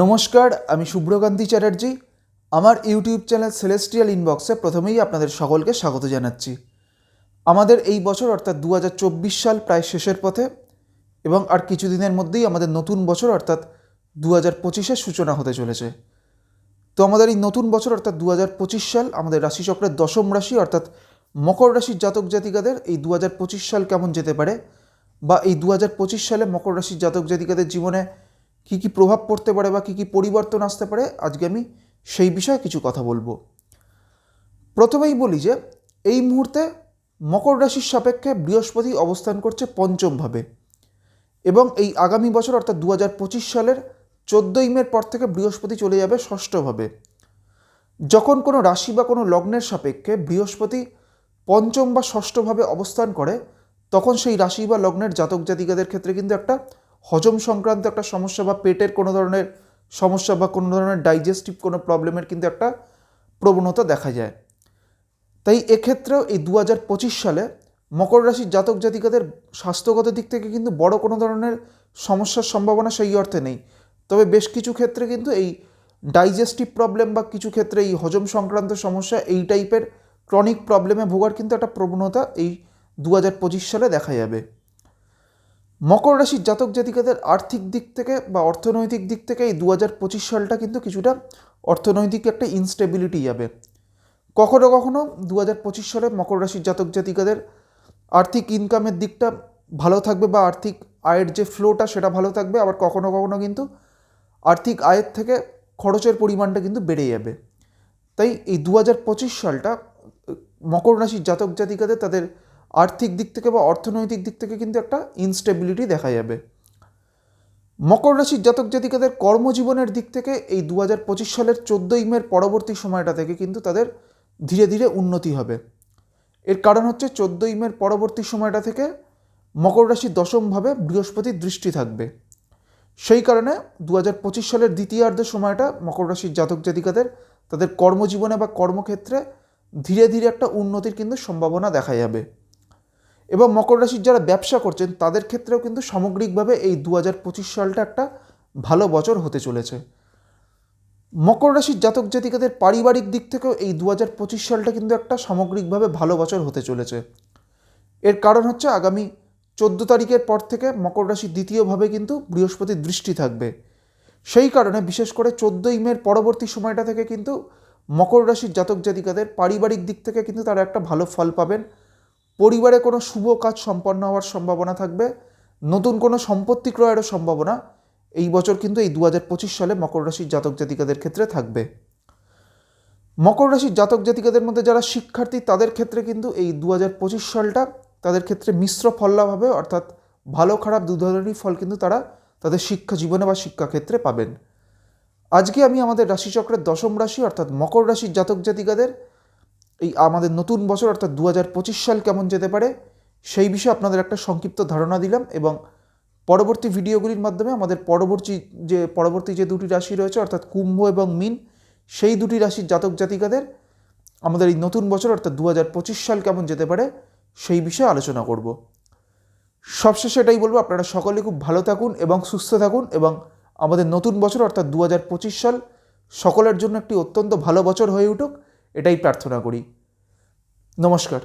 নমস্কার, আমি শুভ্রকান্তি চ্যাটার্জি। আমার ইউটিউব চ্যানেল সেলেস্টিয়াল ইনবক্সে প্রথমেই আপনাদের সকলকে স্বাগত জানাচ্ছি। আমাদের এই বছর, অর্থাৎ দু হাজার চব্বিশ সাল প্রায় শেষের পথে এবং আর কিছুদিনের মধ্যেই আমাদের নতুন বছর, অর্থাৎ দু হাজার পঁচিশের সূচনা হতে চলেছে। তো আমাদের এই নতুন বছর, অর্থাৎ দু হাজার পঁচিশ সাল, আমাদের রাশিচক্রের দশম রাশি, অর্থাৎ মকর রাশির জাতক জাতিকাদের এই দু হাজার পঁচিশ সাল কেমন যেতে পারে বা এই দু হাজার পঁচিশ সালে মকর রাশির জাতক জাতিকাদের জীবনে কী কী প্রভাব পড়তে পারে বা কী কী পরিবর্তন আসতে পারে, আজকে আমি সেই বিষয়ে কিছু কথা বলব। প্রথমেই বলি যে, এই মুহূর্তে মকর রাশির সাপেক্ষে বৃহস্পতি অবস্থান করছে পঞ্চমভাবে এবং এই আগামী বছর, অর্থাৎ দু হাজার পঁচিশ সালের চোদ্দোই মের পর থেকে বৃহস্পতি চলে যাবে ষষ্ঠভাবে যখন কোনো রাশি বা কোনো লগ্নের সাপেক্ষে বৃহস্পতি পঞ্চম বা ষষ্ঠভাবে অবস্থান করে, তখন সেই রাশি বা লগ্নের জাতক জাতিকাদের ক্ষেত্রে কিন্তু একটা হজম সংক্রান্ত একটা সমস্যা বা পেটের কোনো ধরনের সমস্যা বা কোনো ধরনের ডাইজেস্টিভ কোনো প্রবলেমের কিন্তু একটা প্রবণতা দেখা যায়। তাই এক্ষেত্রেও এই দু হাজার পঁচিশ সালে মকর রাশির জাতক জাতিকাদের স্বাস্থ্যগত দিক থেকে কিন্তু বড় কোনো ধরনের সমস্যার সম্ভাবনা সেই অর্থে নেই। তবে বেশ কিছু ক্ষেত্রে কিন্তু এই ডাইজেস্টিভ প্রবলেম বা কিছু ক্ষেত্রে এই হজম সংক্রান্ত সমস্যা এই টাইপের ক্রনিক প্রবলেমে ভোগার কিন্তু একটা প্রবণতা এই দু হাজার পঁচিশ সালে দেখা যাবে। মকর রাশির জাতক জাতিকাদের আর্থিক দিক থেকে বা অর্থনৈতিক দিক থেকে এই দু হাজার পঁচিশ সালটা কিন্তু কিছুটা অর্থনৈতিক একটা ইনস্টেবিলিটি যাবে। কখনো কখনো দু পঁচিশ সালে মকর রাশির জাতক জাতিকাদের আর্থিক ইনকামের দিকটা ভালো থাকবে বা আর্থিক আয়ের যে ফ্লোটা সেটা ভালো থাকবে, আবার কখনো কখনো কিন্তু আর্থিক আয়ের থেকে খরচের পরিমাণটা কিন্তু বেড়ে যাবে। তাই এই দু হাজার পঁচিশ সালটা মকর রাশির জাতক জাতিকাদের তাদের আর্থিক দিক থেকে বা অর্থনৈতিক দিক থেকে কিন্তু একটা ইনস্টেবিলিটি দেখা যাবে। মকর রাশির জাতক জাতিকাদের কর্মজীবনের দিক থেকে এই দু হাজার পঁচিশ সালের চোদ্দোই মের পরবর্তী সময়টা থেকে কিন্তু তাদের ধীরে ধীরে উন্নতি হবে। এর কারণ হচ্ছে চোদ্দোই মের পরবর্তী সময়টা থেকে মকর রাশির দশমভাবে বৃহস্পতির দৃষ্টি থাকবে। সেই কারণে দু হাজার পঁচিশ সালের দ্বিতীয়ার্ধের সময়টা মকর রাশির জাতক জাতিকাদের তাদের কর্মজীবনে বা কর্মক্ষেত্রে ধীরে ধীরে একটা উন্নতির কিন্তু সম্ভাবনা দেখা যাবে। এবং মকর রাশির যারা ব্যবসা করছেন, তাদের ক্ষেত্রেও কিন্তু সামগ্রিকভাবে এই দু হাজার পঁচিশ সালটা একটা ভালো বছর হতে চলেছে। মকর রাশির জাতক জাতিকাদের পারিবারিক দিক থেকেও এই দু হাজার পঁচিশ সালটা কিন্তু একটা সামগ্রিকভাবে ভালো বছর হতে চলেছে। এর কারণ হচ্ছে আগামী চোদ্দ তারিখের পর থেকে মকর রাশি দ্বিতীয়ভাবে কিন্তু বৃহস্পতির দৃষ্টি থাকবে। সেই কারণে বিশেষ করে চোদ্দোই মের পরবর্তী সময়টা থেকে কিন্তু মকর রাশির জাতক জাতিকাদের পারিবারিক দিক থেকে কিন্তু তারা একটা ভালো ফল পাবেন। পরিবারে কোনো শুভ কাজ সম্পন্ন হওয়ার সম্ভাবনা থাকবে, নতুন কোনো সম্পত্তি ক্রয়েরও সম্ভাবনা, এই বছর কিন্তু এই দু হাজার পঁচিশ সালে মকর রাশির জাতক জাতিকাদের ক্ষেত্রে থাকবে। মকর রাশির জাতক জাতিকাদের মধ্যে যারা শিক্ষার্থী, তাদের ক্ষেত্রে কিন্তু এই দু হাজার পঁচিশ সালটা তাদের ক্ষেত্রে মিশ্র ফললাভ হবে, অর্থাৎ ভালো খারাপ দু ধরনেরই ফল কিন্তু তারা তাদের শিক্ষা জীবনে বা শিক্ষাক্ষেত্রে পাবেন। আজকে আমি আমাদের রাশিচক্রের দশম রাশি, অর্থাৎ মকর রাশির জাতক জাতিকাদের এই আমাদের নতুন বছর, অর্থাৎ দু হাজার পঁচিশ সাল কেমন যেতে পারে, সেই বিষয়ে আপনাদের একটা সংক্ষিপ্ত ধারণা দিলাম এবং পরবর্তী ভিডিওগুলির মাধ্যমে আমাদের পরবর্তী যে পরবর্তী যে দুটি রাশি রয়েছে, অর্থাৎ কুম্ভ এবং মিন, সেই দুটি রাশির জাতক জাতিকাদের আমাদের এই নতুন বছর, অর্থাৎ দু হাজার পঁচিশ সাল কেমন যেতে পারে, সেই বিষয়ে আলোচনা করব। সবশেষে এটাই বলব, আপনারা সকলে খুব ভালো থাকুন এবং সুস্থ থাকুন এবং আমাদের নতুন বছর, অর্থাৎ দু হাজার পঁচিশ সাল, সকলের জন্য একটি অত্যন্ত ভালো বছর হয়ে উঠুক। এটাই প্রার্থনা করি। নমস্কার।